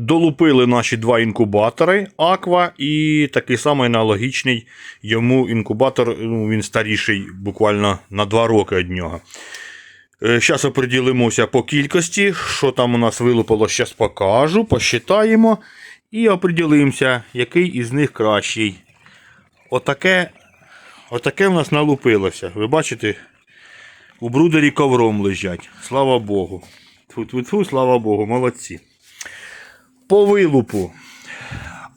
Долупили наші два інкубатори Аква і такий самий аналогічний йому інкубатор, ну, він старіший буквально на 2 роки від нього. Зараз оприділимося по кількості, що там у нас вилупило, зараз покажу, посчитаємо і оприділимося, який із них кращий. Отаке, отаке в нас налупилося. Ви бачите, у брудері ковром лежать. Слава Богу. Тьфу-тьфу-тьфу, слава Богу, молодці. По вилупу.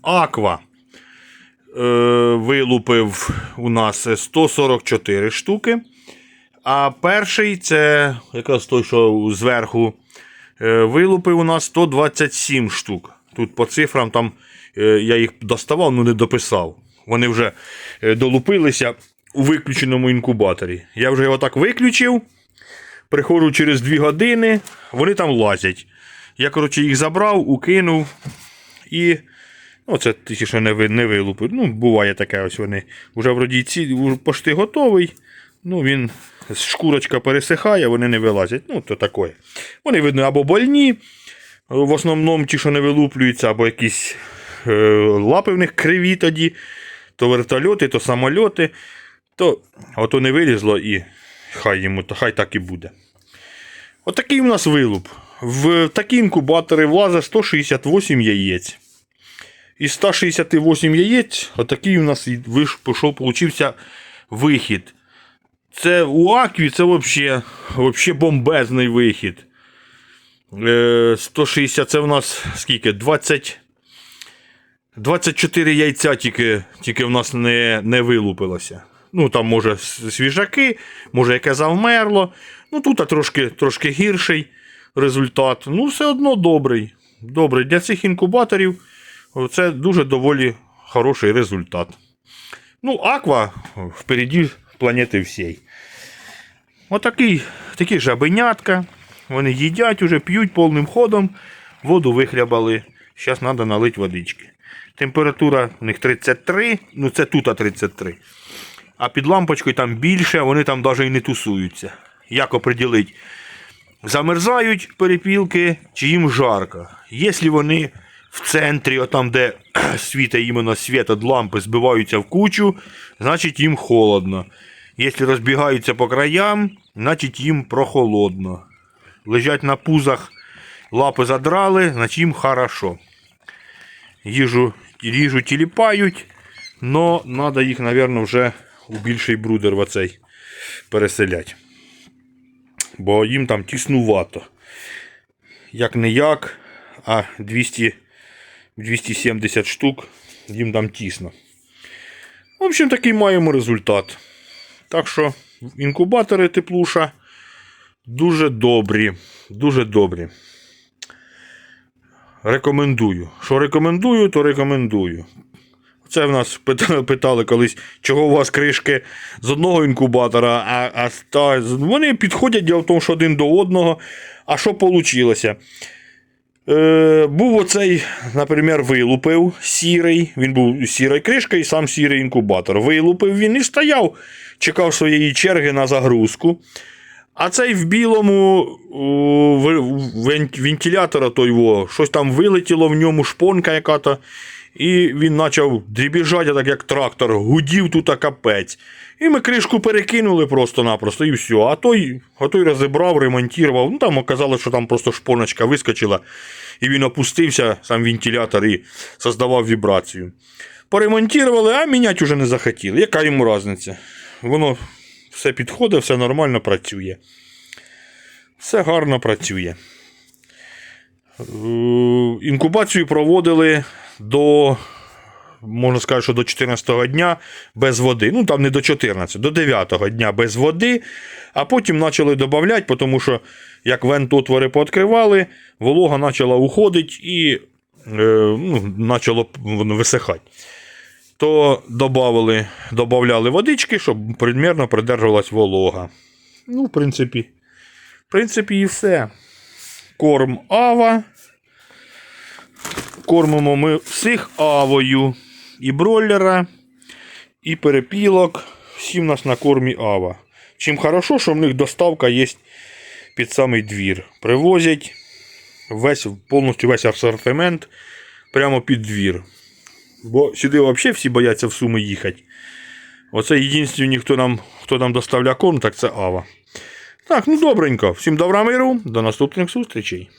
Аква е, вилупив у нас 144 штуки. А перший це якраз той, що зверху е, вилупив у нас 127 штук. Тут по цифрам там е, я їх доставав, але не дописав. Вони вже е, долупилися у виключеному інкубаторі. Я вже його так виключив. Приходжу через 2 години, вони там лазять. Я, коротше, їх забрав, укинув і. Ну, це ті, що не, не вилупив. Ну, буває таке, ось вони. Вже вроді ці уже почти готовий. Ну, він шкурочка пересихає, вони не вилазять. Ну, то таке. Вони, видно, або больні, в основному ті, що не вилуплюються, або якісь е, лапи в них криві тоді, то вертольоти, то самольоти. То ото не вилізло і хай йому, то хай так і буде. Отакий у нас вилуп. В такі інкубатори влазить 168 яєць. Із 168 яєць, отакий у нас пішов, получився вихід. Це у Акві це взагалі, взагалі бомбезний вихід. Е, 160 це в нас скільки? 20. 24 яйця тільки, тільки в нас не, не вилупилося. Ну, там, може, свіжаки, може, яке завмерло. Ну, тут трошки, трошки гірший результат. Ну, все одно добрий. Добрий. Для цих інкубаторів це дуже доволі хороший результат. Ну, аква впереді планети всій. Отакий, такі жабенятка. Вони їдять уже, п'ють повним ходом, воду вихлябали. Зараз треба налити водички. Температура у них 33, ну це тут 33. А під лампочкою там більше, вони там навіть і не тусуються. Як оприділити? Замерзають перепілки, чи їм жарко. Якщо вони в центрі, отам, де світить іменно світ від лампи, збиваються в кучу, значить їм холодно. Якщо розбігаються по краям, значить їм прохолодно. Лежать на пузах, лапи задрали, значить їм хорошо. Їжу, їжу тіліпають, но треба їх, мабуть, вже у більший брудер в оцей переселять. Бо їм там тіснувато. Як не як, а 200, 270 штук їм там тісно. В общем, такий маємо результат. Так що інкубатори теплуша дуже добрі. Дуже добрі. Рекомендую. Що рекомендую, то рекомендую. Це в нас питали, колись, чого у вас кришки з одного інкубатора, а, а та, вони підходять діло в тому, що один до одного. А що вийшло? Е, був оцей, наприклад, вилупив сірий. Він був сірою кришкою і сам сірий інкубатор. Вилупив він і стояв, чекав своєї черги на загрузку. А цей в білому вентилятора той во, щось там вилетіло в ньому, шпонка яка-то. І він почав дрібіжати, так як трактор, гудів тут капець. І ми кришку перекинули просто-напросто, і все. А той, а той розібрав, ремонтував. Ну там оказалось, що там просто шпоночка вискочила, і він опустився, сам вентилятор, і создавав вібрацію. Поремонтували, а міняти вже не захотіли. Яка йому різниця? Воно все підходить, все нормально працює. Все гарно працює. Е, Інкубацію проводили до, можна сказати, що до 14-го дня без води. Ну, там не до 14, до 9-го дня без води, а потім почали додавати, тому що як вентотвори пооткривали, волога почала уходити і е, ну, почало висихати. То добавили, добавляли водички, щоб примірно придержувалась волога. Ну, в принципі, в принципі, і все. Корм Ава. Кормимо ми всіх авою. І бройлера, і перепілок. Всі в нас на кормі Ава. Чим хорошо, що в них доставка є під самий двір. Привозять весь, повністю весь асортимент прямо під двір. Бо сюди взагалі всі бояться в Суми їхати. Оце єдиний, хто нам, хто нам доставляє корм, так це Ава. Так, ну добренько. Всім добра миру, до наступних зустрічей.